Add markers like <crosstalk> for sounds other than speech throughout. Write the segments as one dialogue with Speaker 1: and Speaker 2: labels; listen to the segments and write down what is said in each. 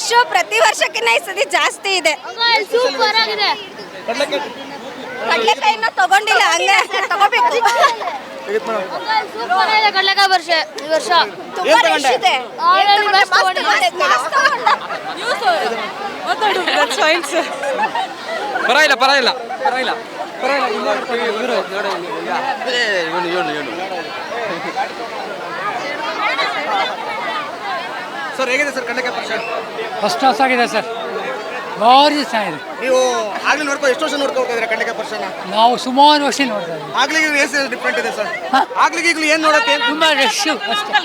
Speaker 1: Rush ಪ್ರತಿ ವರ್ಷಕ್ಕಿಂತ ಈ ಸತಿ ಜಾಸ್ತಿ ಇದೆ.
Speaker 2: ಸೂಪರ್ ಆಗಿದೆ.
Speaker 1: ಕಡ್ಲೆಕಾಯಿನ ತಗೊಂಡಿಲ್ಲ ಹಂಗೆ ತಗೋಬೇಕು.
Speaker 2: ಸೂಪರ್ ಆಗಿದೆ ಕಡಲೆಕಾಯಿ ವರ್ಷ ಈ ವರ್ಷ.
Speaker 1: ತುಂಬಾ ರಶ್ ಇದೆ.
Speaker 2: ತಗೊಂಡೆ,
Speaker 1: ಮಸ್ತ್ ತಗೊಂಡೆ.
Speaker 3: ಪರವಾಗಿಲ್ಲ ಪರವಾಗಿಲ್ಲ ಪರವಾಗಿಲ್ಲ
Speaker 4: ಸರ್ ಹೇಗಿದೆ ಸರ್ ಕನ್ನಡಕ್ಕೆ ಪರಿಷೆ
Speaker 5: ಫಸ್ಟ್ ಕ್ಲಾಸ್ ಆಗಿದೆ ಸರ್. ಭಾರಿ ಚೆನ್ನಾಗಿದೆ
Speaker 4: ನೀವು ಆಗ್ಲಿ ನೋಡ್ಕೊ ಎಷ್ಟು ವರ್ಷ ನೋಡ್ಕೊಳ್ತಾ ಹೋಗಿದ್ರೆ ಕನ್ನಡಕ್ಕೆ ಪರಿಷೆನ
Speaker 5: ನಾವು ಸುಮಾರು ವರ್ಷ ನೋಡ್ತಾ ಇದ್ದೀವಿ.
Speaker 4: ಆಗ್ಲಿಗೆ ಏನು ಡಿಫ್ರೆಂಟ್ ಇದೆ ಸರ್? ಆಗ್ಲಿಗೆ ಈಗಲೂ ಏನು ನೋಡಕ್ಕೆ
Speaker 5: ತುಂಬ ರಶ್ ಅಷ್ಟೇ.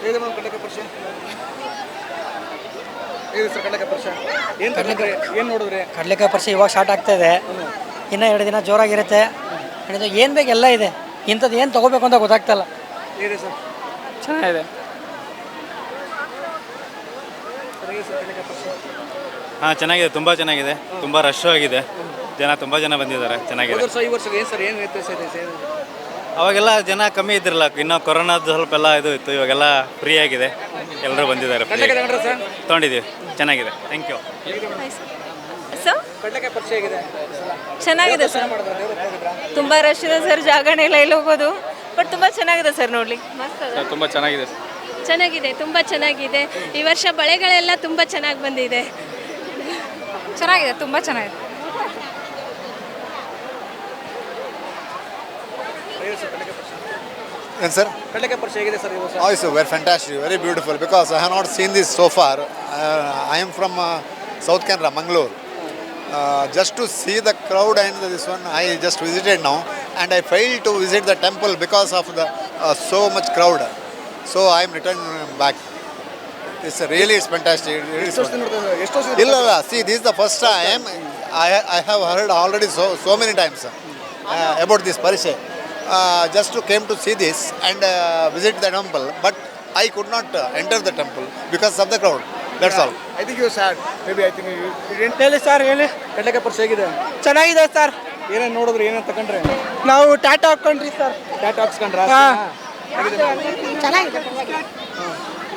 Speaker 4: ಹೇಗಿದೆ ಕನ್ನಡಕ್ಕೆ ಸರ್ ಕಡ್ಲೆಕಾಯಿ ಪರಿಷೆ? ಏನು ಏನು ನೋಡಿದ್ರಿ?
Speaker 6: ಕಡಲೆಕಾಯಿ ಪರಿಷೆ ಇವಾಗ ಸ್ಟಾರ್ಟ್ ಆಗ್ತಾ ಇದೆ ಇನ್ನೂ ಎರಡು ದಿನ ಜೋರಾಗಿರುತ್ತೆ. ಇದು ಏನು ಬೇಕು ಎಲ್ಲ ಇದೆ. ಇಂಥದ್ದು ಏನು ತೊಗೋಬೇಕು ಅಂತ ಗೊತ್ತಾಗ್ತಲ್ಲ.
Speaker 4: ಸರ್?
Speaker 5: ಚೆನ್ನಾಗಿದೆ.
Speaker 4: ಸರ್ ಸರ್
Speaker 7: ಹಾಂ ಚೆನ್ನಾಗಿದೆ. ತುಂಬ ಚೆನ್ನಾಗಿದೆ. ತುಂಬ ರಶ್ ಆಗಿದೆ. ಜನ ತುಂಬ ಜನ ಬಂದಿದ್ದಾರೆ. ಚೆನ್ನಾಗಿದೆ.
Speaker 4: ವರ್ಷ ಈ ವರ್ಷ ಏನು ಸರ್ ಏನು ವ್ಯತ್ಯಾಸ ಇದೆ ಸರ್?
Speaker 7: ಅವಾಗೆಲ್ಲ ಜನ ಕಮ್ಮಿ ಇದ್ದಿರಲ್ಲ. ಇನ್ನೂ ಕೊರೋನಾದ ಸ್ವಲ್ಪ ಎಲ್ಲ ಇದು ಇತ್ತು. ಇವಾಗೆಲ್ಲ ಫ್ರೀ ಆಗಿದೆ. ಎಲ್ಲರೂ ಬಂದಿದ್ದಾರೆ ತೊಗೊಂಡಿದ್ದೀವಿ. ಚೆನ್ನಾಗಿದೆ. ಥ್ಯಾಂಕ್ ಯು
Speaker 1: ಸರ್ ಚೆನ್ನಾಗಿದೆ ಸರ್. ತುಂಬಾ ರಶ್ ಇದೆ ಸರ್ ಜಾಗನೇ ಇಲ್ಲ ಇಲ್ಲಿ ಹೋಗೋದು. ಬಟ್ ತುಂಬಾ ಚೆನ್ನಾಗಿದೆ ಸರ್ ನೋಡ್ಲಿ
Speaker 3: ತುಂಬಾ ಚೆನ್ನಾಗಿದೆ
Speaker 1: ಚೆನ್ನಾಗಿದೆ ತುಂಬಾ ಚೆನ್ನಾಗಿದೆ. ಈ ವರ್ಷ ಬಳೆಗಳೆಲ್ಲ ತುಂಬಾ ಚೆನ್ನಾಗಿ ಬಂದಿದೆ. ಚೆನ್ನಾಗಿದೆ ತುಂಬಾ ಚೆನ್ನಾಗಿದೆ.
Speaker 4: ಪರಿಷೆ
Speaker 8: ಏನು ಸರ್
Speaker 4: ಕಡ್ಲೆಕಾಯಿ ಪರಿಷೆ ಹೇಗಿದೆ ಸರ್ ಈ ವರ್ಷ
Speaker 8: Oh, it's very fantastic, very beautiful because I have not seen this so far. Uh, I am from uh, South Canara, Mangalore. Uh, just to see the crowd and this one, I just visited now and I failed to visit the temple because of the uh, so much crowd. So I am returned back. It's really it's fantastic. It is
Speaker 4: ಎಷ್ಟು ವರ್ಷದಿಂದ ನೋಡ್ತಾ ಇದ್ದೀರಾ? ಎಷ್ಟು ವರ್ಷ
Speaker 8: ಇಲ್ಲ ಇಲ್ಲ see this the first time I I have heard already so so many times about this ಪರಿಚಯ just to came to see this and visit the temple but I could not enter the temple because of the crowd that's all
Speaker 4: I think you sad maybe I think
Speaker 5: ಹೇಳಿ sir ಹೇಳಿ.
Speaker 4: ಕಡ್ಲೆಕಾಯಿ ಪರಿಷೆ ಹೇಗಿದೆ?
Speaker 5: ಚೆನ್ನಾಗಿದೆ sir
Speaker 4: ಏನೇನು ನೋಡಿದ್ರಿ ಏನೇನು ತಗೊಂಡ್ರೆ
Speaker 5: ನಾವು ಟಾಟಾ ಹಾಕೊಂಡ್ರಿ ಸರ್
Speaker 4: ಟ್ಯಾಟ್ ಹಾಕ್ಸ್ಕೊಂಡ್ರ?
Speaker 5: ಹಾ.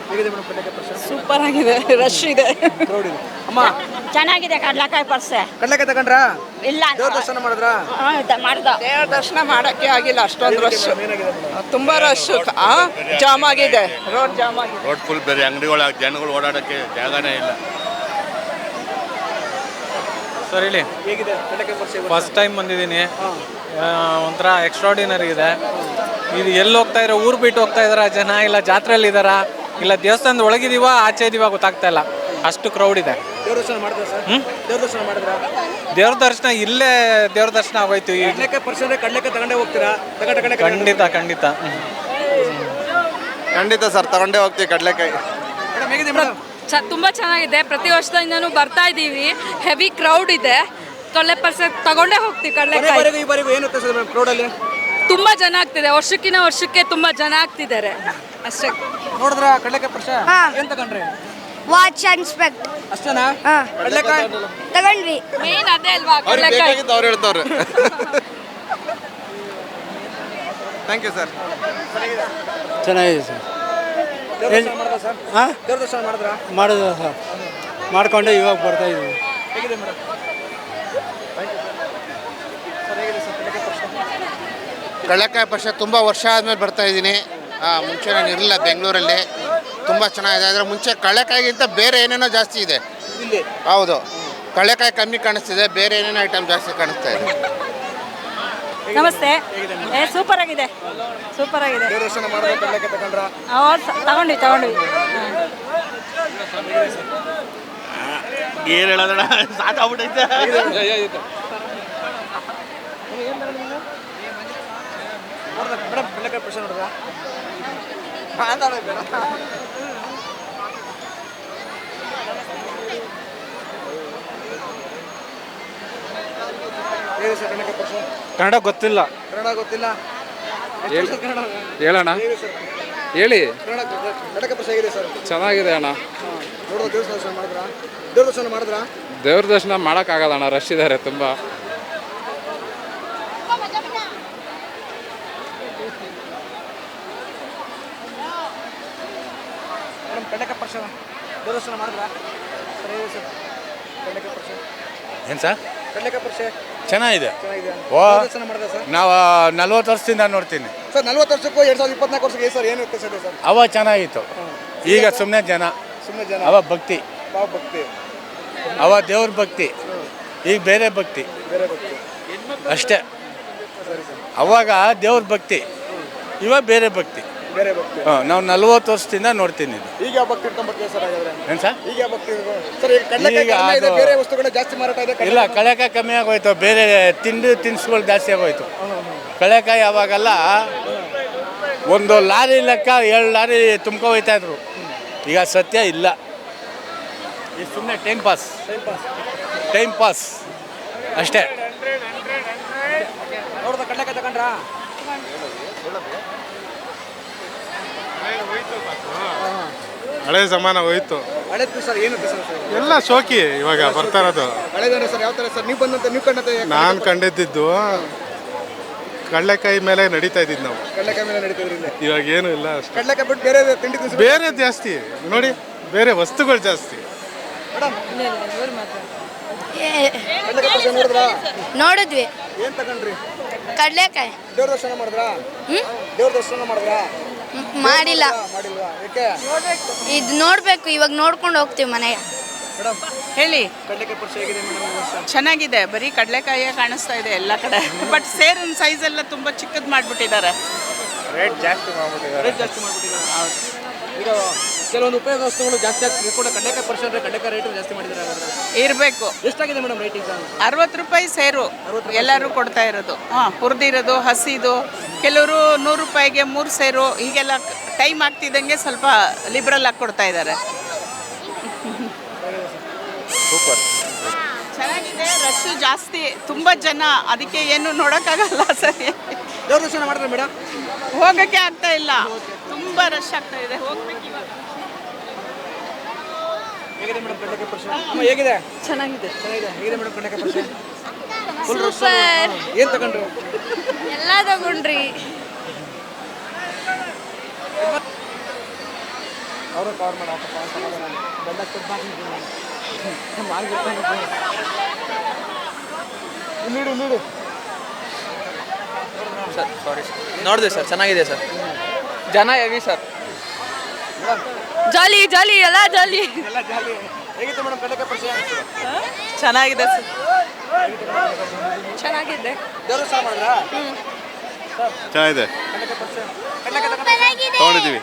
Speaker 4: ಹೇಗಿದೆ ಮೇಡಮ್ ಕಡ್ಲೆಕಾಯಿ ಪರಿಷೆ
Speaker 1: ಸೂಪರ್ ಆಗಿದೆ ರಶ್ ಇದೆ.
Speaker 4: ಕ್ರೌಡ್ ಇದೆ. ಅಮ್ಮ
Speaker 1: ಚೆನ್ನಾಗಿದೆ ಕಡ್ಲಕಾಯಿ ಪರ್ಸೆ.
Speaker 4: ಕಡ್ಲಕಾಯಿ ತಗೊಂಡ್ರಾ?
Speaker 1: ಇಲ್ಲ.
Speaker 4: ದೇವ್ರ ದರ್ಶನ ಮಾಡಿದ್ರಾ?
Speaker 1: ಮಾಡ್ದ.
Speaker 9: ದೇವ್ರ ದರ್ಶನ ಮಾಡಕ್ಕೆ ಆಗಿಲ್ಲ ಅಷ್ಟೊಂದು ರಶ್ ತುಂಬಾ ರಶ್ ಜಾಮ್ ಆಗಿದೆ. ರೋಡ್ ಜಾಮ್ ಆಗಿದೆ.
Speaker 7: ರೋಡ್ ಫುಲ್ ಬೇರೆ ಅಂಗಡಿಗಳ ಜನಗಳು ಓಡಾಡಕ್ಕೆ ಜಾಗನೇ ಇಲ್ಲ.
Speaker 3: ಸರ್ ಹೇಳಿ.
Speaker 4: ಹೇಗಿದೆ? ಕಡ್ಲೆಕಾಯಿ ಪರಿಷೆ
Speaker 3: ಫಸ್ಟ್ ಟೈಮ್ ಬಂದಿದ್ದೀನಿ. ಆ, ಒಂಥರ ಎಕ್ಸ್ಟ್ರಾಡಿನರಿ ಇದೆ. ಇದು ಎಲ್ಲಿ ಹೋಗ್ತಾ ಇರೋ ಊರು ಬಿಟ್ಟು ಹೋಗ್ತಾ ಇದಾರ ಜನ ಇಲ್ಲ ಜಾತ್ರೆಯಲ್ಲಿ ಇದಾರ ಇಲ್ಲ ದೇವಸ್ಥಾನದ ಒಳಗಿದೀವ ಆಚೆ ಇದೀವ ಗೊತ್ತಾಗ್ತಾ ಇಲ್ಲ. ಅಷ್ಟು ಕ್ರೌಡ್ ಇದೆ.
Speaker 4: ದೇವ್ರ ದರ್ಶನ ಮಾಡಿದ್ರ ಸರ್? ದೇವ್ರ ದರ್ಶನ ಮಾಡಿದ್ರಾ?
Speaker 3: ದೇವ್ರ ದರ್ಶನ ಇಲ್ಲೇ ದೇವ್ರ ದರ್ಶನ ಆಗೋಯ್ತು. ಈ
Speaker 4: ಕಡ್ಲೆಕಾಯಿ ಪರಿಷೆ ಅಂದ್ರೆ ತಗೊಂಡೇ ಹೋಗ್ತೀರಾ? ತಗೊಂಡ ಕಡ್ಲೆಕಾಯಿ
Speaker 3: ಖಂಡಿತ ಖಂಡಿತ. ಹ್ಮ್.
Speaker 8: ಖಂಡಿತ ಸರ್ ತಗೊಂಡೇ ಹೋಗ್ತೀವಿ ಕಡಲೆಕಾಯಿ.
Speaker 4: ಮೇಡಮ್ ಹೇಗಿದೆ ಮೇಡಮ್?
Speaker 1: ಚ ತುಂಬಾ ಚೆನ್ನಾಗಿದೆ. ಪ್ರತಿ ವರ್ಷದಿಂದನೂ ಬರ್ತಾ ಇದ್ದೀವಿ ಹೆವಿ ಕ್ರೌಡ್ ಇದೆ. ಕಳ್ಳೆ ಪರ್ಸೆಂಟ್ ತಗೊಂಡೇ ಹೋಗ್ತೀವಿ ಕಡಲೆಕಾಯಿ.
Speaker 4: ಈ ಬಾರಿಗೂ ಏನು ವ್ಯತ್ಯಾಸ ಇದೆ ಮೇಡಮ್ ಕ್ರೌಡಲ್ಲಿ
Speaker 1: ತುಂಬಾ ಜನ ಆಗ್ತಿದೆ. ವರ್ಷಕ್ಕಿನ ವರ್ಷಕ್ಕೆ ತುಂಬ ಜನ ಆಗ್ತಿದ್ದಾರೆ. ಅಷ್ಟೇ.
Speaker 4: ನೋಡಿದ್ರ ಕಡ್ಲೆಕಾಯಿ ಪರಿಷೆ ಏನ್ ತಗೊಂಡ್ರಿ?
Speaker 1: ವಾಚ್ ಅಂಡ್ ಸ್ಪೆಕ್ಟ್
Speaker 4: ಅಷ್ಟೇನಾ? ಕಡ್ಲೆಕಾಯಿ?
Speaker 1: ತಗೊಂಡ್ವಿ. ಮೇನ್ ಅದೇ ಅಲ್ವಾ ಕಡಲೆಕಾಯಿ?
Speaker 8: ಅವ್ರು ಹೇಳ್ತವ್ರೆ. ಥ್ಯಾಂಕ್ ಯು ಸರ್
Speaker 5: ಚೆನ್ನಾಗಿದೆ ಸರ್
Speaker 4: ದೇವ್ರ ದರ್ಶನ ಮಾಡಿದ್ರ ಸರ್
Speaker 5: ಹಾಂ?
Speaker 4: ದೇವ್ರ ದರ್ಶನ ಮಾಡಿದ್ರಾ?
Speaker 5: ಮಾಡೋದು ಸರ್ ಮಾಡ್ಕೊಂಡು ಇವಾಗ ಬರ್ತಾ ಇದ್ದೀವಿ
Speaker 4: ಹೇಗಿದೆ ಮೇಡಮ್ ಸರ್ ಹೇಗಿದೆ ಸರ್ ಕಡ್ಲೆಕಾಯಿ ಪರಿಷೆ
Speaker 10: ಕಳ್ಳಕಾಯಿ ಪಕ್ಷ ತುಂಬ ವರ್ಷ ಆದಮೇಲೆ ಬರ್ತಾ ಇದ್ದೀನಿ. ಮುಂಚೆ ನಾನು ಇರಲಿಲ್ಲ ಬೆಂಗಳೂರಲ್ಲಿ. ತುಂಬ ಚೆನ್ನಾಗಿದೆ. ಆದರೆ ಮುಂಚೆ ಕಳ್ಳೆಕಾಯಿಗಿಂತ ಬೇರೆ ಏನೇನೋ ಜಾಸ್ತಿ ಇದೆ.
Speaker 4: ಇಲ್ಲಿ
Speaker 10: ಹೌದು. ಕಳ್ಳೆಕಾಯಿ ಕಮ್ಮಿ ಕಾಣಿಸ್ತಿದೆ. ಬೇರೆ ಏನೇನೋ ಐಟಮ್ ಜಾಸ್ತಿ ಕಾಣಿಸ್ತಾ ಇದೆ.
Speaker 1: ನಮಸ್ತೆ. ಏ ಸೂಪರ್ ಆಗಿದೆ ಸೂಪರ್ ಆಗಿದೆ ತಗೊಂಡ್ವಿ ತಗೊಂಡ್ವಿ.
Speaker 7: ಏನು ಹೇಳೋದಣ್ಣ? ಸಾಕಾಗ್ಬಿಟ್ಟೈತೆ.
Speaker 4: ಮೇಡಮ್ ಕಡ್ಲೆಕಾಯಿ ಪರಿಷೆ ನೋಡಿದ ಹೇಳಿ ಸರ್
Speaker 3: ಕನ್ನಡ ಗೊತ್ತಿಲ್ಲ.
Speaker 4: ಕನ್ನಡ ಗೊತ್ತಿಲ್ಲ. ಹೇಳೋಣ
Speaker 3: ಹೇಳಿ.
Speaker 4: ಕನ್ನಡ ಸರ್.
Speaker 3: ಹೇಳಿ.
Speaker 4: ಕನ್ನಡ ಹೇಗಿದೆ ಸರ್?
Speaker 3: ಚೆನ್ನಾಗಿದೆ ಅಣ್ಣ.
Speaker 4: ದೇವ್ರ ದರ್ಶನ ಮಾಡಿದ್ರಾ? ದೇವ್ರ ದರ್ಶನ ಮಾಡಿದ್ರಾ?
Speaker 3: ದೇವ್ರ ದರ್ಶನ ಮಾಡೋಕ್ಕಾಗಲ್ಲ ಅಣ್ಣ ರಶ್ ಇದ್ದಾರೆ ತುಂಬ
Speaker 4: ಮೇಡಮ್ ಕಡ್ಲೆಕಾಯಿ ಪರಿಷೆ ದೇವದರ್ಶನ ಮಾಡಿದ್ರಾ? ಸರ್ ಹೇಳಿ ಸರ್. ಕಡ್ಲೆಕಾಯಿ ಪರಿಷೆ
Speaker 5: ಏನು ಸರ್?
Speaker 4: ಕಡ್ಲೆಕಾಯಿ ಪರಿಷೆ
Speaker 5: ಚೆನ್ನಾಗಿದೆ.
Speaker 4: ಚೆನ್ನಾಗಿದೆ.
Speaker 5: ಓ.
Speaker 4: ದೇವದರ್ಶನ ಮಾಡಿದ್ರೆ ಸರ್?
Speaker 5: ನಾವು ನಲ್ವತ್ತು ವರ್ಷದಿಂದ ನೋಡ್ತೀನಿ.
Speaker 4: ಸರ್ ನಲ್ವತ್ತು ವರ್ಷಕ್ಕೂ ಎರಡು ಸಾವಿರದ ಇಪ್ಪತ್ನಾಲ್ಕು ವರ್ಷಕ್ಕೆ ಸರ್ ಏನು ವ್ಯತ್ಯಾಸ ಇದೆ ಸರ್?
Speaker 5: ಅವ ಚೆನ್ನಾಗಿತ್ತು. ಈಗ ಸುಮ್ಮನೆ ಜನ.
Speaker 4: ಸುಮ್ಮನೆ ಜನ.
Speaker 5: ಅವ ಭಕ್ತಿ.
Speaker 4: ಭಾವ ಭಕ್ತಿ.
Speaker 5: ಅವ ದೇವ್ರ ಭಕ್ತಿ. ಈಗ ಬೇರೆ ಭಕ್ತಿ.
Speaker 4: ಬೇರೆ ಭಕ್ತಿ.
Speaker 5: ಅಷ್ಟೇ. ಅವಾಗ ದೇವ್ರ ಭಕ್ತಿ. ಇವಾಗ ಬೇರೆ ಭಕ್ತಿ.
Speaker 4: ಬೇರೆ ಭಕ್ತಿ.
Speaker 5: ಹಾಂ ನಾವು ನಲ್ವತ್ತು ವರ್ಷದಿಂದ ನೋಡ್ತೀನಿ ಇದು.
Speaker 4: ಈಗ ಭಕ್ತಿ ಇಟ್ಕೊಂಡ್ಬರ್ತೀವಿ ಸರ್ ಹಾಗಾದ್ರೆ
Speaker 5: ಏನು ಸರ್?
Speaker 4: ಈಗ ಯಾವ ಭಕ್ತಿ ಸರ್ ಈಗ ಕಡ್ಲೆಕಾಯಿ
Speaker 5: ಈಗ
Speaker 4: ಕಡಿಮೆ ಇದೆ
Speaker 5: ಅದು-
Speaker 4: ಬೇರೆ ವಸ್ತುಗಳು ಜಾಸ್ತಿ ಮಾರಾಟ ಇದೆ
Speaker 5: ಇಲ್ಲ ಕಳೆಕಾಯಿ ಕಮ್ಮಿ ಆಗೋಯ್ತು. ಬೇರೆ ತಿಂಡಿ ತಿನಿಸುಗಳು ಜಾಸ್ತಿ ಆಗೋಯ್ತು. ಕಳೆಕಾಯಿ ಅವಾಗೆಲ್ಲ ಒಂದು ಲಾರಿ ಲೆಕ್ಕ ಏಳು ಲಾರಿ ತುಂಬ್ಕೊ ಹೋಯ್ತಾ ಇದ್ರು. ಈಗ ಸತ್ಯ ಇಲ್ಲ. ಸುಮ್ಮನೆ ಟೈಮ್ ಪಾಸ್ ಟೈಮ್ ಪಾಸ್ ಅಷ್ಟೇ.
Speaker 4: ನೋಡ್ದ ಕಡ್ಲೆಕಾಯಿ ತಗೊಂಡ್ರಾ?
Speaker 10: ಹಳೆ ಜಮಾನ ಹೋಯ್ತು.
Speaker 4: ಹಳೇದು ಸರ್ ಏನು ಸರ್
Speaker 10: ಎಲ್ಲ ಶೋಕಿ ಇವಾಗ ಬರ್ತಾ ಇರೋದು.
Speaker 4: ಹಳೇದಂದ್ರೆ ಸರ್ ಯಾವ ಥರ ಸರ್? ನೀವು ಬಂದಂತೆ ನೀವು ಕಂಡಂತೆ
Speaker 10: ನಾನು ಕಂಡಿದ್ದು? ಕಡಲೆಕಾಯಿ ಮೇಲೆ ನಡೀತಾ ಇದ್ದಿದ್ದು ನಾವು.
Speaker 4: ಕಡ್ಲೆಕಾಯಿ ಮೇಲೆ ನಡೀತಿದ್ರಿ ಇಲ್ಲಿ
Speaker 10: ಇವಾಗ ಏನು ಇಲ್ಲ ಅಷ್ಟೇ.
Speaker 4: ಕಡ್ಲೆಕಾಯಿ ಬಿಟ್ಟು ಬೇರೆ ತಿಂಡಿ ತಿನಿಸು
Speaker 10: ಬೇರೆ ಜಾಸ್ತಿ. ನೋಡಿ ಬೇರೆ ವಸ್ತುಗಳು ಜಾಸ್ತಿ.
Speaker 4: ಮೇಡಮ್. ಕಡ್ಲೆಕಾಯಿ ಪರಿಷೆ ನೋಡಿದ್ರಾ?
Speaker 2: ನೋಡಿದ್ವಿ.
Speaker 4: ಏನು ತಗೊಂಡ್ರಿ?
Speaker 2: ಕಡ್ಲೆಕಾಯಿ.
Speaker 4: ದೇವ್ರ ದರ್ಶನ ಮಾಡಿದ್ರಾ? ದೇವ್ರ ದರ್ಶನ ಮಾಡಿದ್ರಾ?
Speaker 2: ಮಾಡಿಲ್ಲ.
Speaker 4: ಮಾಡಿಲ್ವಾ? ಯಾಕೆ?
Speaker 2: ಇದು ನೋಡ್ಬೇಕು ಇವಾಗ ನೋಡ್ಕೊಂಡು ಹೋಗ್ತೀವಿ ಮನೆಗೆ.
Speaker 4: ಮೇಡಮ್
Speaker 9: ಹೇಳಿ.
Speaker 4: ಕಡ್ಲೆಕಾಯಿ ಪರಿಷೆ ಹೇಗಿದೆ ಮೇಡಮ್ ಈ ವರ್ಷ?
Speaker 9: ಚೆನ್ನಾಗಿದೆ ಬರೀ ಕಡಲೆಕಾಯಿಯೇ ಕಾಣಿಸ್ತಾ ಇದೆ ಎಲ್ಲ ಕಡೆ. ಬಟ್ ಸೇರಿನ ಸೈಜ್ ಎಲ್ಲ ತುಂಬಾ ಚಿಕ್ಕದ್ ಮಾಡ್ಬಿಟ್ಟಿದ್ದಾರೆ.
Speaker 4: ರೇಟ್ ಜಾಸ್ತಿ ಮಾಡ್ಬಿಟ್ಟಿದ್ದಾರೆ. ಈಗ ಕೆಲವೊಂದು ಉಪಯೋಗ ವಸ್ತುಗಳು ಜಾಸ್ತಿ ಆಗ್ತದೆ. ಕೂಡ ಕಡ್ಲೆಕಾಯಿ ಪರ್ಸೆಂಟ್ ಅಂದ್ರೆ ಕಡ್ಲೆಕಾಯಿ ರೇಟ್ ಜಾಸ್ತಿ ಮಾಡಿದ್ದಾರೆ ಹಾಗಾದ್ರೆ.
Speaker 9: ಇರಬೇಕು.
Speaker 4: ಎಷ್ಟಾಗಿದೆ ಮೇಡಮ್ ರೇಟ್ ಈಗ
Speaker 9: ಅರವತ್ತು ರೂಪಾಯಿ ಸೇರು. ಎಲ್ಲರೂ ಕೊಡ್ತಾ ಇರೋದು. ಹಾಂ ಹುರಿದಿರೋದು ಹಸಿದು. ಕೆಲವರು ನೂರು ರೂಪಾಯಿಗೆ ಮೂರು ಸೇರು. ಹೀಗೆಲ್ಲ ಟೈಮ್ ಆಗ್ತಿದ್ದಂಗೆ ಸ್ವಲ್ಪ ಲಿಬ್ರಲ್ ಆಗಿ ಕೊಡ್ತಾ ಇದ್ದಾರೆ.
Speaker 5: ಸೂಪರ್
Speaker 9: ಚೆನ್ನಾಗಿದೆ. ರಶ್ಶು ಜಾಸ್ತಿ. ತುಂಬ ಜನ. ಅದಕ್ಕೆ ಏನು ನೋಡೋಕ್ಕಾಗಲ್ಲ ಸರಿ.
Speaker 4: ದೇವ್ರ ದರ್ಶನ ಮಾಡಿದ್ರೆ ಮೇಡಮ್
Speaker 9: ಹೋಗಕ್ಕೆ ಆಗ್ತಾ ಇಲ್ಲ ತುಂಬ ರಶ್ ಆಗ್ತಾ ಇದೆ ಹೋಗ್ಬೇಕು ಇವಾಗ
Speaker 4: ಹೇಗಿದೆ ಮೇಡಮ್ ಅಮ್ಮ ಹೇಗಿದೆ ಚೆನ್ನಾಗಿದೆ ಚೆನ್ನಾಗಿದೆ ಹೇಗಿದೆ ಮೇಡಮ್ ಫುಲ್ ಏನು ತಗೊಂಡ್ರು
Speaker 1: ಎಲ್ಲ ತಗೊಂಡ್ರಿ
Speaker 4: ಅವರು ಕವರ್ ಮಾಡಪ್ಪ ಕೊಟ್ಟು ಮಾಡ್ಬಿಡ್ತಾನೆ ಇಲ್ಲಿಡು ಇಲ್ಲಿಡು
Speaker 11: ಸರ್ ಸಾರಿ ನೋಡಿದೆ ಸರ್ ಚೆನ್ನಾಗಿದೆ ಸರ್. ಜನ ಹೆವಿ ಸರ್?
Speaker 1: ಜಾಲಿ ಜಾಲಿ ಎಲ್ಲ ಜಾಲಿ.
Speaker 4: ಎಲ್ಲ ಜಾಲಿ. ಹೇಗಿತ್ತು ಮೇಡಮ್ ಕಡ್ಲೆಕಾಯಿ ಪರಿಷೆ
Speaker 9: ಚೆನ್ನಾಗಿದೆ ಸರ್.
Speaker 1: ಚೆನ್ನಾಗಿದೆ.
Speaker 4: ದೇವ್ರ ದರ್ಶನ ಮಾಡಿದ್ರಾ?
Speaker 10: ಚೆನ್ನಾಗಿದೆ.
Speaker 4: ಕಡ್ಲೆಕಾಯಿ ಪರಿಷೆ ಕಡ್ಲೆಕಾಯಿ ತಗೊಂಡ್ರಾ?
Speaker 10: ತೊಗೊಂಡಿದ್ದೀವಿ.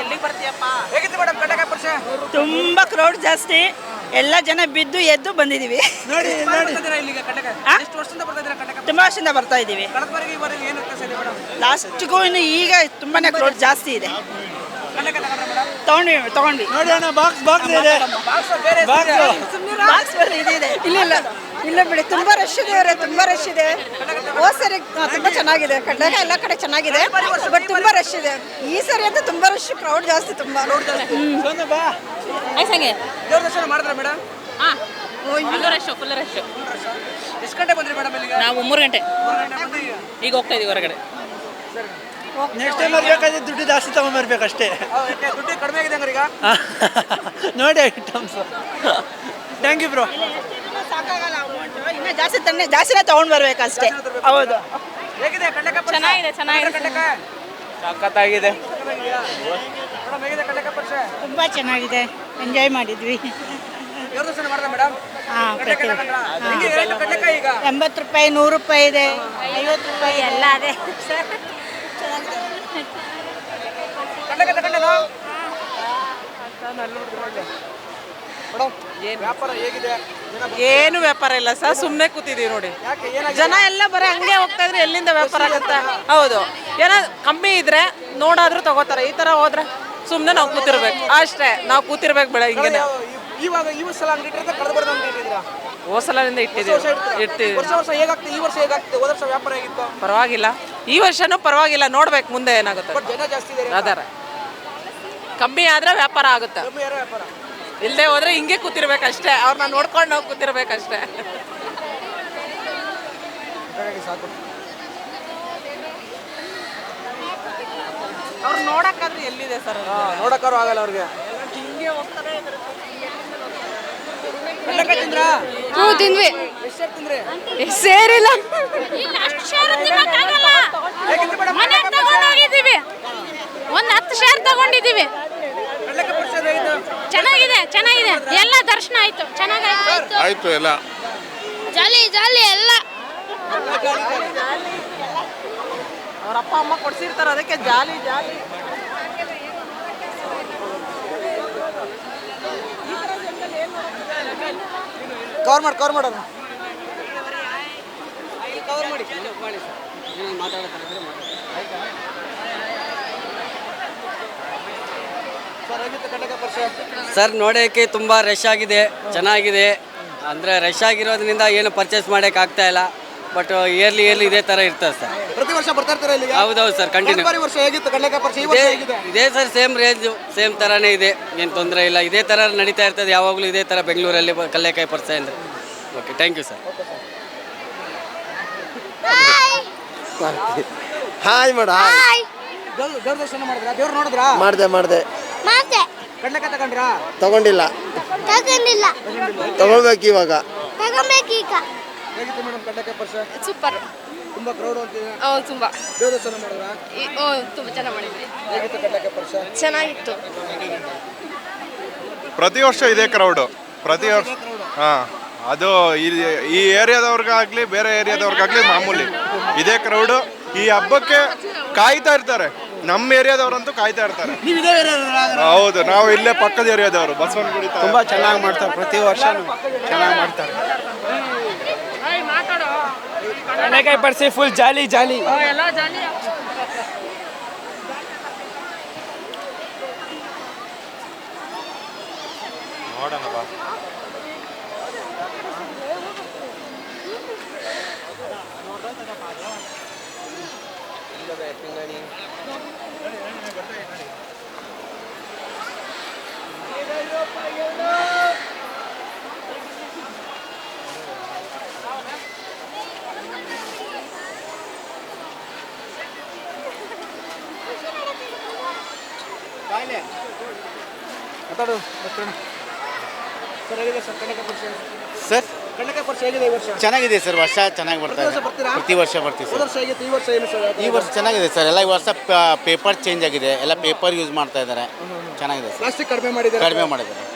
Speaker 9: ಎಲ್ಲಿಗೆ ಬರ್ತೀಯಪ್ಪ?
Speaker 4: ಹೇಗಿತ್ತು ಮೇಡಮ್ ಕಡ್ಲೆಕಾಯಿ ಪರಿಷೆ?
Speaker 9: ತುಂಬ ಕ್ರೌಡ್ ಜಾಸ್ತಿ. ಎಲ್ಲ ಜನ ಬಿದ್ದು ಎದ್ದು ಬಂದಿದೀವಿ.
Speaker 4: ನೋಡಿ ಇಲ್ಲಿಗೆ ಎಷ್ಟು ವರ್ಷದಿಂದ ಬರ್ತಾ ಇದೀವಿ ಲಾಸ್ಟ್
Speaker 9: ತುಂಬ ವರ್ಷದಿಂದ ಬರ್ತಾ ಇದ್ದೀವಿ
Speaker 4: ಕಳೆದ ಬಾರಿಗೆ ಈ ಬಾರಿಗೆ ಏನು ವ್ಯತ್ಯಾಸ ಇದೆ ಮೇಡಮ್
Speaker 9: ಲಾಸ್ಟ್ಗೂ ಇನ್ನು ಈಗ ತುಂಬಾನೇ ಕ್ರೌಡ್ ಜಾಸ್ತಿ ಇದೆ.
Speaker 4: ಕಡ್ಲೆಕಾಯಿ ತಗೊಂಡ್ರಾ ಮೇಡಮ್
Speaker 9: ತಗೊಂಡ್ವಿ ತಗೊಂಡ್ವಿ.
Speaker 5: ನೋಡಿ ಅಣ್ಣ ಬಾಕ್ಸ್ ಬಾಕ್ಸ್ ಇದೆ.
Speaker 4: ಬಾಕ್ಸ್ ಬೇರೆ
Speaker 9: ಬಾಕ್ಸ್ ಇದೆ.
Speaker 1: ಇಲ್ಲ ಇಲ್ಲ. ಇಲ್ಲ ಬಿಡಿ ತುಂಬಾ ರಶ್ ಇದೆ ಅವರೇ ತುಂಬಾ ರಶ್ ಇದೆ. ಹೋದ್ ಸರಿ ತುಂಬಾ ಚೆನ್ನಾಗಿದೆ. ಕಡ್ಲೆಕಾಯಿ ಎಲ್ಲ ಕಡೆ ಚೆನ್ನಾಗಿದೆ ಬಟ್ ತುಂಬಾ ರಶ್ ಇದೆ. ಈ ಸರಿ ಅಂತ ತುಂಬಾ ರಶ್ ಕ್ರೌಡ್ ಜಾಸ್ತಿ ತುಂಬಾ. ನಾವು ಮೂರು ಗಂಟೆ.
Speaker 4: ಮೂರು ಗಂಟೆ ಬಂದು
Speaker 1: ಈಗ? ಹೋಗ್ತಾ ಇದೀವಿ ಹೊರಗಡೆ.
Speaker 5: ನೆಕ್ಸ್ಟ್ ಟೈಮ್ ಬೇಕಾದ್ರೆ ದುಡ್ಡು ಜಾಸ್ತಿ ತಗೊಂಡ್ಬರ್ಬೇಕು
Speaker 4: ಅಷ್ಟೇ ದುಡ್ಡು ಕಡಿಮೆ ಆಗಿದೆ <laughs>
Speaker 5: ನೋಡಿ ಐಟಮ್ಸ್ ಥ್ಯಾಂಕ್ ಯು ಬ್ರೋ
Speaker 9: ಸಾಕಾಗಲ್ಲ ಅಮೌಂಟ್ ಇನ್ನು ಜಾಸ್ತಿ ತನ್ನೆ ಜಾಸ್ತಿನೇ ತಗೊಂಡ್ ಬರ್ಬೇಕಷ್ಟೇ. ಹೌದು.
Speaker 4: ಹೇಗಿದೆ ಕಡ್ಲೆಕಾಯಿ ಪರಿಷೆ?
Speaker 1: ಚೆನ್ನಾಗಿದೆ, ಚೆನ್ನಾಗಿದೆ.
Speaker 4: ಕಡ್ಲೆಕಾಯಿ
Speaker 11: ಸಖತ್ತಾಗಿದೆ.
Speaker 4: ಮೇಡಮ್ ಹೇಗಿದೆ ಕಡ್ಲೆಕಾಯಿ ಪರಿಷೆ
Speaker 9: ತುಂಬ ಚೆನ್ನಾಗಿದೆ. ಎಂಜಾಯ್ ಮಾಡಿದ್ವಿ.
Speaker 4: ದೇವ್ರ ದರ್ಶನ ಮಾಡಿದ್ರಾ ಮೇಡಮ್?
Speaker 9: ಹಾಂ
Speaker 4: ಕಡ್ಲೆಕಾಯಿ ತಗೊಂಡ್ರಾ? ಹೆಂಗೆ ರೇಟ್ ಕಡ್ಲೆಕಾಯಿ ಈಗ?
Speaker 9: ಎಂಬತ್ತು ರೂಪಾಯಿ ನೂರು ರೂಪಾಯಿ ಇದೆ. ಐವತ್ತು ರೂಪಾಯಿ ಎಲ್ಲ ಅದೇ.
Speaker 4: ಕಡ್ಲೆಕಾಯಿ ಮೇಡಮ್ ವ್ಯಾಪಾರ ಹೇಗಿದೆ? ಜನ ಬರ್ತಾ-
Speaker 9: ಏನು ವ್ಯಾಪಾರ ಇಲ್ಲ ಸರ್ ಸುಮ್ಮನೆ ಕೂತಿದೀವಿ ನೋಡಿ.
Speaker 4: ಯಾಕೆ ಏನಾಗಿದೆ?
Speaker 9: ಜನ ಎಲ್ಲ ಬರೀ ಹಂಗೆ ಹೋಗ್ತಾ ಇದ್ರೆ ಎಲ್ಲಿಂದ ವ್ಯಾಪಾರ ಆಗುತ್ತೆ? ಹೌದು. ಏನೋ ಕಮ್ಮಿ ಇದ್ರೆ ನೋಡಾದ್ರೂ ತಗೋತಾರೆ. ಈ ತರ ಹೋದ್ರೆ ಸುಮ್ಮನೆ ನಾವು ಕೂತಿರ್ಬೇಕು. ಅಷ್ಟೇ ನಾವು ಕೂತಿರ್ಬೇಕು ಬೇಡ ಹಿಂಗೆ
Speaker 4: ಈ- ಇವಾಗ ಈ ಸಲ ಅಂಗಡಿ ಇಟ್ಟಿದ್ರೆ ಕಳೆದ ಬರ್ದ ಅಂಗಡಿ ಇಟ್ಟಿದ್ದೀರಾ
Speaker 9: ಹೋಸಲಿಂದ ಇಟ್ಟಿದ್ದೀವಿ ಇಟ್ಟಿದ್ದೀವಿ.
Speaker 4: ವರ್ಷ ವರ್ಷ ಹೇಗಾಗ್ತದೆ? ಈ ವರ್ಷ ಹೇಗಾಗ್ತದೆ? ಹೋದ ವರ್ಷ ವ್ಯಾಪಾರ ಹೇಗಿತ್ತು?
Speaker 9: ಪರವಾಗಿಲ್ಲ. ಈ ವರ್ಷನೂ ಪರವಾಗಿಲ್ಲ. ನೋಡ್ಬೇಕು ಮುಂದೆ ಏನಾಗುತ್ತೆ
Speaker 4: ಬಟ್ ಜನ ಜಾಸ್ತಿ ಇದ್ದಾರೆ
Speaker 9: ಅದಾರ. ಕಮ್ಮಿ ಆದ್ರೆ ವ್ಯಾಪಾರ ಆಗುತ್ತೆ.
Speaker 4: ಕಮ್ಮಿ ಯಾರೋ ವ್ಯಾಪಾರ.
Speaker 12: ಇಲ್ಲದೆ ಹೋದ್ರೆ ಹಿಂಗೆ ಕೂತಿರ್ಬೇಕಷ್ಟೇ. ಅವ್ರನ್ನ ನೋಡ್ಕೊಂಡು ಹೋಗಿ ಕೂತಿರ್ಬೇಕಷ್ಟೇ. ಅವ್ರು ನೋಡಕ್ಕಾದ್ರೆ ಎಲ್ಲಿದೆ ಸರ್
Speaker 4: ನೋಡಕ್ಕಾರು ಆಗಲ್ಲ ಅವ್ರಿಗೆ.
Speaker 12: ಹಿಂಗೆ ಹೋಗ್ತಾರೆ
Speaker 13: ಹ್ಞೂ ತಿಂದ್ವಿ. ಸೇರಿಲ್ಲ. ಒಂದು ಹತ್ತು ಶೇರ್ ತಗೊಂಡಿದ್ದೀವಿ. ಚೆನ್ನಾಗಿದೆ ಚೆನ್ನಾಗಿದೆ. ಎಲ್ಲ ದರ್ಶನ ಆಯ್ತು. ಚೆನ್ನಾಗಾಯ್ತು
Speaker 10: ಆಯ್ತು. ಎಲ್ಲ.
Speaker 13: ಜಾಲಿ ಜಾಲಿ ಎಲ್ಲ.
Speaker 12: ಅವ್ರ ಅಪ್ಪ ಅಮ್ಮ ಕೊಡ್ಸಿರ್ತಾರೆ ಅದಕ್ಕೆ ಜಾಲಿ ಜಾಲಿ.
Speaker 4: ಕವರ್ ಮಾಡಿ ಕವರ್ ಮಾಡೋಣ ಕವರ್ ಮಾಡಿ. ಮಾಡಿ ಸರ್
Speaker 6: ನೋಡೋಕ್ಕೆ ತುಂಬ ರಶ್ ಆಗಿದೆ ಚೆನ್ನಾಗಿದೆ. ಅಂದರೆ ರಶ್ ಆಗಿರೋದ್ರಿಂದ ಏನು ಪರ್ಚೇಸ್ ಮಾಡೋಕೆ ಆಗ್ತಾ ಇಲ್ಲ. ಬಟ್ ಇಯರ್ಲಿ ಇಯರ್ಲಿ ಇದೇ ಥರ ಇರ್ತದೆ ಸರ್.
Speaker 4: ಪ್ರತಿ ವರ್ಷ ಬರ್ತಾ ಇರ್ತಾರೆ ಇಲ್ಲಿಗೆ?
Speaker 6: ಹೌದೌದು ಸರ್ ಕಂಟಿನ್ಯೂ
Speaker 4: ವರ್ಷ ಹೇಗಿತ್ತು ಕಡ್ಲೆಕಾಯಿ ಪರಿಷತ್ ಈ ವರ್ಷ
Speaker 6: ಇದೇ
Speaker 4: ಹೇಗಿದೆ?
Speaker 6: ಇದೇ ಸರ್ ಸೇಮ್ ರೇಂಜು ಸೇಮ್ ಥರನೇ ಇದೆ. ಏನು ತೊಂದರೆ ಇಲ್ಲ. ಇದೇ ಥರ ನಡೀತಾ ಇರ್ತದೆ. ಯಾವಾಗಲೂ ಇದೇ ಥರ ಬೆಂಗಳೂರಲ್ಲಿ ಕಲ್ಲೇಕಾಯಿ ಪರಿಚಯ ಅಂದರೆ. Okay thank you sir
Speaker 14: hi ಮಾಡ
Speaker 4: ದೇವ್ರ ದೇವ್ರ ದರ್ಶನ ಮಾಡಿದ್ರಾ? ದೇವ್ರು ನೋಡಿದ್ರಾ?
Speaker 14: ಮಾಡಿದೆ ಮಾಡಿದೆ.
Speaker 4: ತಗೊಂಡ್ರಾ?
Speaker 14: ತಗೊಂಡಿಲ್ಲ.
Speaker 13: ತಗೊಂಡಿಲ್ಲ.
Speaker 14: ತಗೊಳ್ಬೇಕು ಇವಾಗ.
Speaker 13: ಈಗ.
Speaker 4: ಹೇಗಿತ್ತು ಮೇಡಮ್ ಕಡ್ಲೆಕಾಯಿ ಪರಿಷತ್
Speaker 13: ಸೂಪರ್.
Speaker 4: ತುಂಬಾ ಕ್ರೌಡ್ ಅಂತಿದೆ
Speaker 13: ಹೌದು ತುಂಬ.
Speaker 4: ದೇವ್ರ ದರ್ಶನ ಮಾಡಿದ್ರಾ?
Speaker 13: ತುಂಬ ಚೆನ್ನಾಗಿ ಮಾಡಿದ್ವಿ
Speaker 4: ಹೇಗಿತ್ತು ಕಡ್ಲೆಕಾಯಿ ಪರಿಷತ್
Speaker 13: ಚೆನ್ನಾಗಿತ್ತು.
Speaker 10: ಪ್ರತಿ ವರ್ಷ ಇದೆ ಕ್ರೌಡು ಪ್ರತಿ ವರ್ಷ ಹಾಂ ಅದು ಈ- ಏರಿಯಾದವ್ರಿಗಾಗ್ಲಿ ಏರಿಯಾದವ್ರಿಗಾಗಲಿ ಬೇರೆ ಏರಿಯಾದವ್ರಿಗಾಗ್ಲಿ ಮಾಮೂಲಿ. ಇದೇ ಕ್ರೌಡು ಈ ಹಬ್ಬಕ್ಕೆ ಕಾಯ್ತಾ ಇರ್ತಾರೆ. ನಮ್ಮ ಏರಿಯಾದವರಂತೂ ಕಾಯ್ತಾ ಇರ್ತಾರೆ.
Speaker 4: ನೀವು ಇದೇ
Speaker 10: ಹೌದು ನಾವು ಇಲ್ಲೇ ಪಕ್ಕದ ಏರಿಯಾದವರು ಬಸವನಗುಡಿ ತುಂಬ
Speaker 14: ಚೆನ್ನಾಗಿ ಮಾಡ್ತಾರೆ ಪ್ರತಿ ವರ್ಷ ಚೆನ್ನಾಗಿ ಮಾಡ್ತಾರೆ.
Speaker 15: ಕಡ್ಲೆಕಾಯಿ ಪರಿಸಿ ಫುಲ್ ಜಾಲಿ ಜಾಲಿ.
Speaker 13: ಎಲ್ಲ ಜಾಲಿ.
Speaker 10: ನೋಡೋಣ ಬಾ
Speaker 4: ಮಾತಾಡು ಬರ್ತೀನಿ. ಸರ್ ಹೇಗಿದೆ ಸರ್ ಕಡ್ಲೆಕಾಯಿ ಪರಿಷತ್
Speaker 7: ಸರ್
Speaker 4: ಕಡ್ಲೆಕಾಯಿ ಪರಿಷತ್ ಹೇಗಿದೆ ವರ್ಷ?
Speaker 7: ಚೆನ್ನಾಗಿದೆ ಸರ್ ವರ್ಷ ಚೆನ್ನಾಗಿ ಬರ್ತಾ
Speaker 4: ಪ್ರತಿ ವರ್ಷ
Speaker 7: ಇದೆ
Speaker 4: ಬರ್ತೀರಾ?
Speaker 7: ಪ್ರತಿ ವರ್ಷ ಬರ್ತೀವಿ ಸರ್.
Speaker 4: ಈ ವರ್ಷ ಏನು ಸರ್?
Speaker 7: ಈ ವರ್ಷ ಚೆನ್ನಾಗಿದೆ ಸರ್ ಎಲ್ಲ ಈ ವರ್ಷ ಪೇಪರ್ ಚೇಂಜ್ ಆಗಿದೆ. ಎಲ್ಲ ಪೇಪರ್ ಯೂಸ್ ಮಾಡ್ತಾ ಇದ್ದಾರೆ. ಚೆನ್ನಾಗಿದೆ ಸರ್.
Speaker 4: ಪ್ಲಾಸ್ಟಿಕ್ ಕಡಿಮೆ ಮಾಡಿದ್ದಾರೆ.
Speaker 7: ಕಡಿಮೆ ಮಾಡಿದ್ದಾರೆ.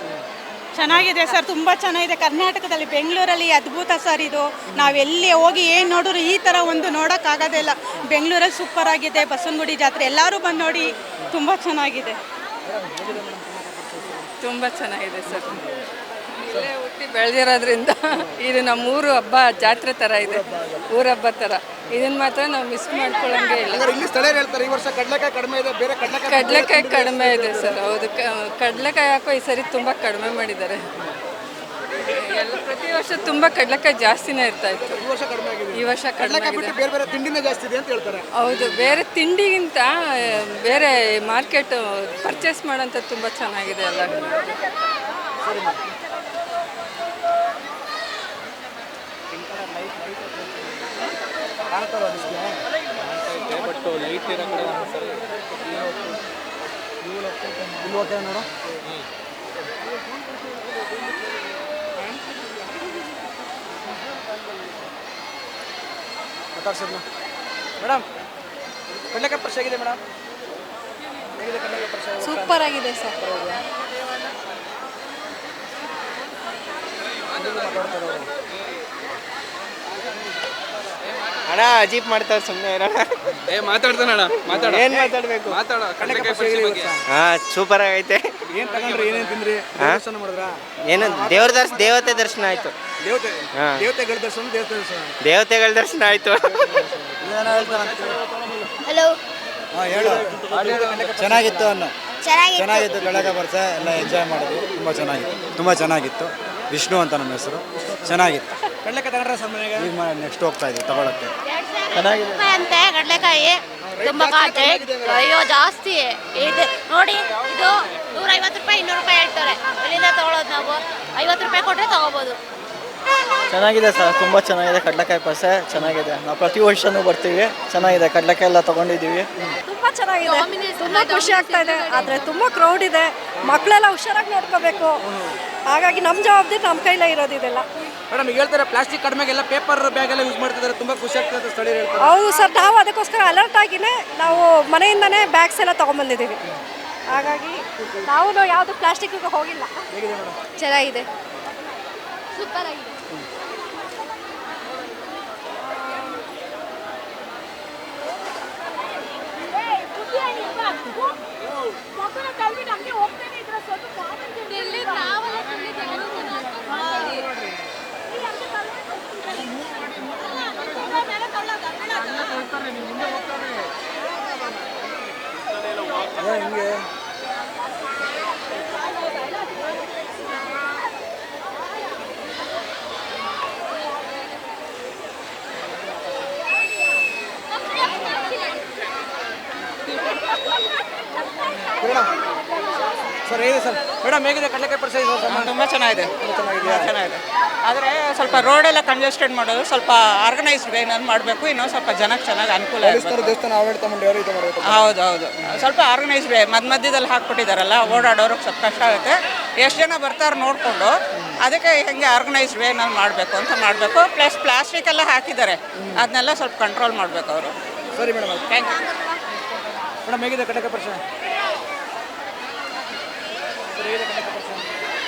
Speaker 1: ಚೆನ್ನಾಗಿದೆ ಸರ್ ತುಂಬ ಚೆನ್ನಾಗಿದೆ. ಕರ್ನಾಟಕದಲ್ಲಿ ಬೆಂಗಳೂರಲ್ಲಿ ಅದ್ಭುತ ಸರ್ ಇದು. ನಾವೆಲ್ಲಿ ಹೋಗಿ ಏನು ನೋಡಿದ್ರು ಈ ಥರ ಒಂದು ನೋಡೋಕ್ಕಾಗೋದೇ ಇಲ್ಲ. ಬೆಂಗಳೂರಲ್ಲಿ ಸೂಪರ್ ಆಗಿದೆ. ಬಸವನಗುಡಿ ಜಾತ್ರೆ ಎಲ್ಲರೂ ಬಂದು ನೋಡಿ ತುಂಬ ಚೆನ್ನಾಗಿದೆ.
Speaker 12: ತುಂಬ ಚೆನ್ನಾಗಿದೆ ಸರ್. ಇಲ್ಲೇ ಹುಟ್ಟಿ ಬೆಳೆದಿರೋದ್ರಿಂದ ಇದು ನಮ್ಮೂರು ಹಬ್ಬ ಜಾತ್ರೆ ಥರ ಇದೆ. ಊರ ಹಬ್ಬ ಥರ ಇದನ್ನ ಮಾತ್ರ ನಾವು ಮಿಸ್ ಮಾಡ್ಕೊಳ್ಳೋಂಗೆ ಇಲ್ಲ.
Speaker 4: ಇಲ್ಲಿ ಸ್ಥಳೀಯರು ಹೇಳ್ತಾರೆ ಈ ವರ್ಷ ಕಡ್ಲೆಕಾಯಿ ಕಡಿಮೆ ಇದೆ ಬೇರೆ ಕಡ್ಲೆಕಾಯಿ
Speaker 12: ಕಡಲೆಕಾಯಿ ಕಡಿಮೆ ಇದೆ. ಸರ್. ಹೌದು. ಕಡಲೆಕಾಯಿ ಹಾಕೋ ಈ ಸರಿ ತುಂಬ ಕಡಿಮೆ ಮಾಡಿದ್ದಾರೆ. ಎಲ್ಲ ಪ್ರತಿ ವರ್ಷ ತುಂಬ ಕಡಲೆಕಾಯಿ ಜಾಸ್ತಿನೇ ಇರ್ತಾ ಇತ್ತು.
Speaker 4: ಈ ವರ್ಷ ಕಡಿಮೆ ಆಗಿದೆ.
Speaker 12: ಈ ವರ್ಷ
Speaker 4: ಕಡ್ಲೆಕಾಯಿ ಬಿಟ್ಟು ಬೇರೆ ಬೇರೆ ತಿಂಡಿನೇ ಜಾಸ್ತಿ ಇದೆ ಅಂತ ಹೇಳ್ತಾರೆ.
Speaker 12: ಹೌದು ಬೇರೆ ತಿಂಡಿಗಿಂತ ಬೇರೆ ಮಾರ್ಕೆಟ್ ಪರ್ಚೇಸ್ ಮಾಡೋಂಥ ತುಂಬ ಚೆನ್ನಾಗಿದೆ ಎಲ್ಲ
Speaker 16: ಬಟ್ ಲೈಟ್ ಇರೋ ಕಡೆ ಒಂದ್ಸರಿ
Speaker 4: ಇಲ್ಲಿ ಓಕೆ ನೋಡು ಮಾತಾಡ್ಸೋದ್ನ ಮೇಡಮ್ ಕಡಲೆಕಾಯಿ ಪರಿಷತ್ ಆಗಿದೆ ಮೇಡಮ್? ಹೇಗಿದೆ ಕಡ್ಲೆಕಾಯಿ ಪರಿಷತ್
Speaker 13: ಸೂಪರ್ ಆಗಿದೆ ಸರ್
Speaker 14: ಅಣ್ಣ ಅಜೀಪ್ ಮಾಡ್ತಾರೆ ಸುಮ್ಮನೆ ಇರೋಣ.
Speaker 15: ಏ ಮಾತಾಡ್ತಾನಣ್ಣ ಮಾತಾಡ.
Speaker 14: ಏನ್ ಮಾತಾಡ್ಬೇಕು?
Speaker 15: ಮಾತಾಡ
Speaker 4: ಕಡ್ಲೆಕಾಯಿ ವರ್ಷ?
Speaker 14: ಹಾ ಸೂಪರ್ ಆಗೈತೆ.
Speaker 4: ಏನ್ ತಗೊಂಡ್ರಿ ಏನೇನ್ ತಿಂದ್ರಿ? ದರ್ಶನ ಮಾಡಿದ್ರಾ?
Speaker 14: ಏನು ದೇವ್ರ ದರ್ಶ ದೇವತೆ ದರ್ಶನ ಆಯ್ತು.
Speaker 4: ದೇವತೆ ದೇವತೆಗಳ ದರ್ಶನ ದೇವತೆ ದರ್ಶನ?
Speaker 14: ದೇವತೆಗಳ ದರ್ಶನ ಆಯ್ತು.
Speaker 13: ಹಲೋ
Speaker 7: ಹೇಳು. ಚೆನ್ನಾಗಿತ್ತು ಅನ್ನು.
Speaker 13: ಚೆನ್ನಾಗಿತ್ತು.
Speaker 7: ಬೆಳಗ್ಗೆ ಬರ್ಸ ಎಲ್ಲ ಎಂಜಾಯ್ ಮಾಡಿದ್ವಿ. ತುಂಬ ಚೆನ್ನಾಗಿತ್ತು. ತುಂಬ ಚೆನ್ನಾಗಿತ್ತು. ವಿಷ್ಣು ಅಂತ ನಮ್ಮ ಹೆಸರು. ಚೆನ್ನಾಗಿತ್ತು.
Speaker 4: ಕಡ್ಲೆಕಾಯಿ ತಗೊಂಡ್ರ ಸರ್ ಮನೆಗೆ?
Speaker 7: ಈಗ ನೆಕ್ಸ್ಟ್ ಹೋಗ್ತಾ ಇದೆ ತಗೊಳಕ್ಕೆ.
Speaker 13: ರೂಪಾಯಿ ಅಂತೆ ಕಡಲೆಕಾಯಿ. ತುಂಬಾ ಕಾತೆ ಅಯ್ಯೋ ಜಾಸ್ತಿ. ಇದೆ ನೋಡಿ ಇದು ನೂರೈವತ್ತು ರೂಪಾಯಿ ಇನ್ನೂರು ರೂಪಾಯಿ ಹೇಳ್ತಾರೆ. ಅಲ್ಲಿಂದ ತಗೊಳ್ಳೋದು
Speaker 2: ಐವತ್ತು ರೂಪಾಯಿ ಕೊಟ್ಟರೆ ತಗೋಬೋದು.
Speaker 11: ಚೆನ್ನಾಗಿದೆ ಸರ್ ತುಂಬ ಚೆನ್ನಾಗಿದೆ ಕಡಲೆಕಾಯಿ ಪಸೆ ಚೆನ್ನಾಗಿದೆ. ನಾವು ಪ್ರತಿ ವರ್ಷನೂ ಬರ್ತೀವಿ. ಚೆನ್ನಾಗಿದೆ ಕಡಲೆಕಾಯಿ ಎಲ್ಲ ತೊಗೊಂಡಿದ್ದೀವಿ.
Speaker 17: ತುಂಬಾ ಚೆನ್ನಾಗಿದೆ. ತುಂಬಾ ಖುಷಿ ಆಗ್ತಾ ಇದೆ. ಆದ್ರೆ ತುಂಬಾ ಕ್ರೌಡ್ ಇದೆ. ಮಕ್ಕಳೆಲ್ಲ ಹುಷಾರಾಗಿ ನೋಡ್ಕೋಬೇಕು. ಹಾಗಾಗಿ ನಮ್ಮ ಜವಾಬ್ದಾರಿ ನಮ್ಮ ಕೈಲೇ ಇರೋದಿದೆಲ್ಲ
Speaker 4: ಮೇಡಮ್ ಈಗ ಹೇಳ್ತಾರೆ ಪ್ಲಾಸ್ಟಿಕ್ ಕಡಿಮೆಗೆಲ್ಲ ಪೇಪರ್ ಬ್ಯಾಗ್ ಎಲ್ಲ ಯೂಸ್ ಮಾಡ್ತಿದ್ದಾರೆ. ತುಂಬಾ ಖುಷಿ ಆಗ್ತದೆ ಅಂತ ಸ್ಥಳೀಯರು ಹೇಳ್ತಾರೆ.
Speaker 17: ಹೌದು ಸರ್ ನಾವು ಅದಕ್ಕೋಸ್ಕರ ಅಲರ್ಟ್ ಆಗಿನೇ ನಾವು ಮನೆಯಿಂದನೇ ಬ್ಯಾಗ್ಸ್ ಎಲ್ಲ ತೊಗೊಂಬಂದಿದ್ದೀವಿ. ಹಾಗಾಗಿ ನಾವು ಯಾವುದು ಪ್ಲಾಸ್ಟಿಕ್ಗೆ ಹೋಗಿಲ್ಲ.
Speaker 2: ಚೆನ್ನಾಗಿದೆ. ಸೂಪರ್ ಆಗಿದೆ.
Speaker 4: ಮೇಡಮ್ ಹೇಗಿದೆ? ಕಡಲೆಕಾಯಿ ಪರಿಸರ
Speaker 9: ತುಂಬ ಚೆನ್ನಾಗಿದೆ. ಚೆನ್ನಾಗಿದೆ. ಆದರೆ ಸ್ವಲ್ಪ ರೋಡೆಲ್ಲ ಕಂಜೆಸ್ಟೆಡ್ ಮಾಡೋದು ಸ್ವಲ್ಪ ಆರ್ಗನೈಸ್ಡ್ ವೇನಲ್ಲಿ ಮಾಡಬೇಕು ಇನ್ನೊಂದು ಸ್ವಲ್ಪ ಜನಕ್ಕೆ ಚೆನ್ನಾಗಿ ಅನುಕೂಲ ಹೌದು ಹೌದು. ಸ್ವಲ್ಪ ಆರ್ಗನೈಸ್ಡ್ ವೇ ಮಧ್ಯ ಮಧ್ಯದಲ್ಲಿ ಹಾಕ್ಬಿಟ್ಟಿದ್ದಾರಲ್ಲ ಓಡಾಡೋರಿಗೆ ಸ್ವಲ್ಪ ಕಷ್ಟ ಆಗುತ್ತೆ. ಎಷ್ಟು ಜನ ಬರ್ತಾರೆ ನೋಡಿಕೊಂಡು ಅದಕ್ಕೆ ಹೆಂಗೆ ಆರ್ಗನೈಸ್ಡ್ ನಾನು ಮಾಡಬೇಕು ಅಂತ ಮಾಡಬೇಕು. ಪ್ಲಸ್ ಪ್ಲಾಸ್ಟಿಕ್ ಎಲ್ಲ ಹಾಕಿದ್ದಾರೆ. ಅದನ್ನೆಲ್ಲ ಸ್ವಲ್ಪ ಕಂಟ್ರೋಲ್ ಮಾಡಬೇಕು ಅವರು.
Speaker 4: ಸರಿ ಮೇಡಮ್
Speaker 9: ಥ್ಯಾಂಕ್ ಯು
Speaker 4: ಮೇಡಮ್ ಹೇಗಿದೆ ಕಡಲೆಕಾಯಿ ಪರಿಸರ ಸರ್ ಹೇಗಿದೆ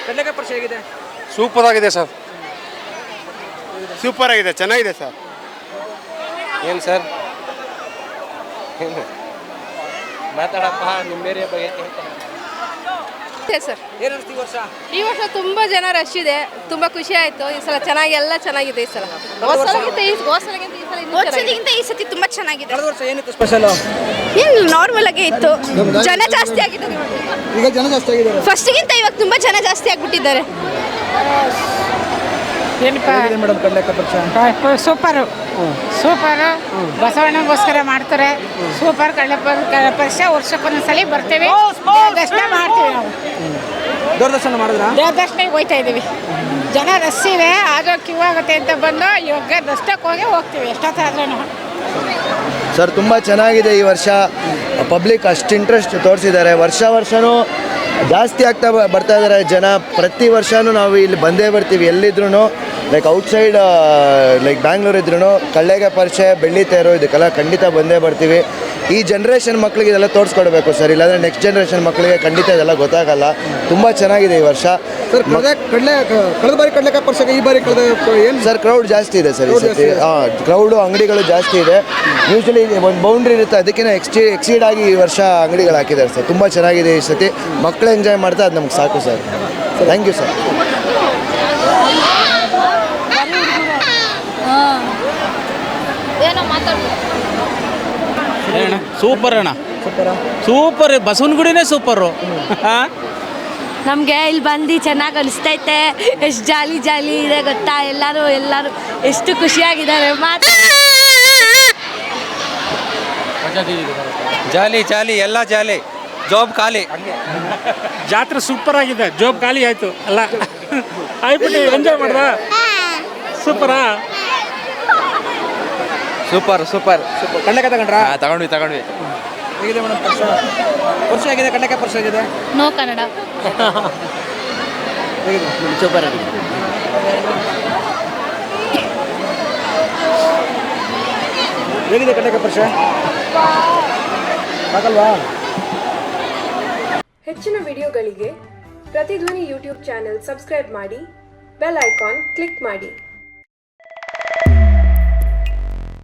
Speaker 4: ಕಡಲೆಕಾಯಿ ಹೇಗಿದೆ?
Speaker 5: ಸೂಪರ್ ಆಗಿದೆ ಸರ್. ಸೂಪರ್ ಆಗಿದೆ ಚೆನ್ನಾಗಿದೆ ಸರ್.
Speaker 4: ಏನು ಸರ್? ಮಾತಾಡಪ್ಪ ನಿಮ್ಮ ಏರಿಯಾ ಬಗ್ಗೆ
Speaker 17: ಸರ್.
Speaker 4: ಏನು ಈ ವರ್ಷ?
Speaker 17: ಈ ವರ್ಷ ತುಂಬ ಜನ ರಶ್ ಇದೆ. ತುಂಬ ಖುಷಿ ಆಯಿತು. ಈ ಸಲ ಚೆನ್ನಾಗಿ ಎಲ್ಲ ಚೆನ್ನಾಗಿದೆ ಈ ಸಲ. ಹೋದ್ಸಲಕ್ಕಿಂತ ಈ ಹೋದ್ಸಲಕ್ಕಿಂತ ಈ ಸಲ ಇನ್ನೂ ಚೆನ್ನಾಗಿದೆ.
Speaker 2: ಈ ಸತಿ ತುಂಬಾ ಚೆನ್ನಾಗಿದೆ.
Speaker 4: ವರ್ಷ ಏನಿತ್ತು ಸ್ಪೆಷಲ್
Speaker 2: ಏನು ನಾರ್ಮಲ್ ಆಗೇ ಇತ್ತು. ಜನ ಜಾಸ್ತಿ ಆಗಿದ್ದಾರೆ
Speaker 4: ಈಗ ಜನ ಜಾಸ್ತಿ ಆಗಿದ್ದಾರೆ.
Speaker 2: ಫಸ್ಟ್ಗಿಂತ ಇವಾಗ ತುಂಬಾ ಜನ ಜಾಸ್ತಿ ಆಗ್ಬಿಟ್ಟಿದ್ದಾರೆ.
Speaker 4: ಸೂಪರ್ ಮೇಡಮ್ ಕಡಲೆಕಾಯಿ ಪರಿಸರ
Speaker 1: ಸೂಪರು. ಸೂಪರು. ಬಸವಣ್ಣಗೋಸ್ಕರ ಮಾಡ್ತಾರೆ. ಸೂಪರ್ ಕಳ್ಳೆ ಪರಿಷ ವರ್ಷಕ್ಕೊಂದ್ಸಲಿ ಬರ್ತೇವೆ. ದರ್ಶನ ಮಾಡ್ತೀವಿ ನಾವು.
Speaker 4: ದೂರದರ್ಶನ ಮಾಡಿದ್ರಾ?
Speaker 1: ದೇವದರ್ಶನಿಗೆ ಹೋಯ್ತಾ ಇದ್ದೀವಿ. ಜನ ರಸ್ ಇದೆ ಆದರೂ ಕ್ಯೂ ಆಗುತ್ತೆ ಅಂತ ಬಂದು ಇವಾಗ ದರ್ಶನಕ್ಕೆ ಹೋಗಿ ಹೋಗ್ತೀವಿ. ಎಷ್ಟೊತ್ತಾದ್ರೂ
Speaker 18: ಸರ್, ತುಂಬ ಚೆನ್ನಾಗಿದೆ ಈ ವರ್ಷ. ಪಬ್ಲಿಕ್ ಅಷ್ಟು ಇಂಟ್ರೆಸ್ಟ್ ತೋರಿಸಿದ್ದಾರೆ. ವರ್ಷ ವರ್ಷವೂ ಜಾಸ್ತಿ ಆಗ್ತಾ ಬರ್ತಾ ಇದ್ದಾರೆ ಜನ. ಪ್ರತಿ ವರ್ಷವೂ ನಾವು ಇಲ್ಲಿ ಬಂದೇ ಬರ್ತೀವಿ ಎಲ್ಲಿದ್ರು ಲೈಕ್ ಔಟ್ಸೈಡ್ ಲೈಕ್ ಬ್ಯಾಂಗ್ಳೂರ್ ಇದ್ರೂ ಕಳ್ಳೆಗೆ ಪರಿಚಯ ಬೆಳ್ಳಿ ತೇರು ಇದಕ್ಕೆಲ್ಲ ಖಂಡಿತ ಬಂದೇ ಬರ್ತೀವಿ. ಈ ಜನ್ರೇಷನ್ ಮಕ್ಕಳಿಗೆ ಇದೆಲ್ಲ ತೋರಿಸ್ಕೊಡ್ಬೇಕು ಸರ್. ಇಲ್ಲಾಂದರೆ ನೆಕ್ಸ್ಟ್ ಜನ್ರೇಷನ್ ಮಕ್ಕಳಿಗೆ ಖಂಡಿತ ಇದೆಲ್ಲ ಗೊತ್ತಾಗಲ್ಲ. ತುಂಬ ಚೆನ್ನಾಗಿದೆ ಈ ವರ್ಷ.
Speaker 4: ಸರ್ ಕಡಲೆ ಕಳ್ಳೆ ಕಳೆದ ಬಾರಿ ಕಡಲೆ ಪರಿಸರ ಈ ಬಾರಿ ಕಳೆದ ಏನು?
Speaker 18: ಸರ್ ಕ್ರೌಡ್ ಜಾಸ್ತಿ ಇದೆ ಸರ್ ಈ ಹಾಂ ಕ್ರೌಡು ಅಂಗಡಿಗಳು ಜಾಸ್ತಿ ಇದೆ. ಯೂಶ್ವಲಿ ಒಂದು ಬೌಂಡ್ರಿ ಇರುತ್ತೆ. ಅದಕ್ಕಿಂತ ಎಕ್ಸ್ಟಿ ಎಕ್ಸೀಡ್ ಆಗಿ ಈ ವರ್ಷ ಅಂಗಡಿಗಳು ಹಾಕಿದ್ದಾರೆ ಸರ್. ತುಂಬ ಚೆನ್ನಾಗಿದೆ ಈ ಸತಿ ಮಕ್ಕಳು ಎಂಜಾಯ್ ಮಾಡ್ತಾ ಅದು ನಮ್ಗೆ ಸಾಕು sir. Thank you sir
Speaker 11: super ಅಣ್ಣ. ಸೂಪರ್? ಬಸವನಗುಡಿನೇ ಸೂಪರು.
Speaker 17: ನಮಗೆ ಇಲ್ಲಿ ಬಂದು ಚೆನ್ನಾಗಿ ಅನಿಸ್ತೈತೆ. ಎಷ್ಟು ಜಾಲಿ ಜಾಲಿ ಇದೆ ಗೊತ್ತಾ? ಎಲ್ಲರೂ ಎಲ್ಲರೂ ಎಷ್ಟು ಖುಷಿಯಾಗಿದ್ದಾರೆ. ಮಾತು
Speaker 3: ಜಾಲಿ ಜಾಲಿ ಎಲ್ಲ ಜಾಲಿ. ಜಾಬ್ ಖಾಲಿ.
Speaker 11: ಜಾತ್ರೆ ಸೂಪರ್ ಆಗಿದೆ. ಜೋಬ್ ಖಾಲಿ ಆಯ್ತು. ಅಲ್ಲ. ಆಯ್ತು ಎಂಜಾಯ್ ಮಾಡ್ದ? ಸೂಪರಾ?
Speaker 3: Super super.
Speaker 4: ಕಡಲೆಕಾಯಿ ತಗೊಂಡ್ರಾ?
Speaker 3: ತಗೊಂಡ್ವಿ ತಗೊಂಡ್ವಿ.
Speaker 4: ಹೇಗಿದೆ ಮೇಡಮ್ ಪರ್ಸ? ವರ್ಷ ಆಗಿದೆ ಕಡಲೆಕಾಯಿ ಪರ್ಸ ಆಗಿದೆ
Speaker 2: ನೋ ಕನ್ನಡ.
Speaker 4: ಹೇಗಿದೆ?
Speaker 11: ಸೂಪರ್
Speaker 4: ಹೇಗಿದೆ ಕಡಲೆಕಾಯಿ ಪರಿಸರ ಸಾಕಲ್ವಾ
Speaker 17: ಹೆಚ್ಚಿನ ವಿಡಿಯೋಗಳಿಗೆ ಪ್ರತಿಧ್ವನಿ ಯೂಟ್ಯೂಬ್ ಚಾನೆಲ್ ಸಬ್ಸ್ಕ್ರೈಬ್ ಮಾಡಿ ಬೆಲ್ ಐಕಾನ್ ಕ್ಲಿಕ್ ಮಾಡಿ.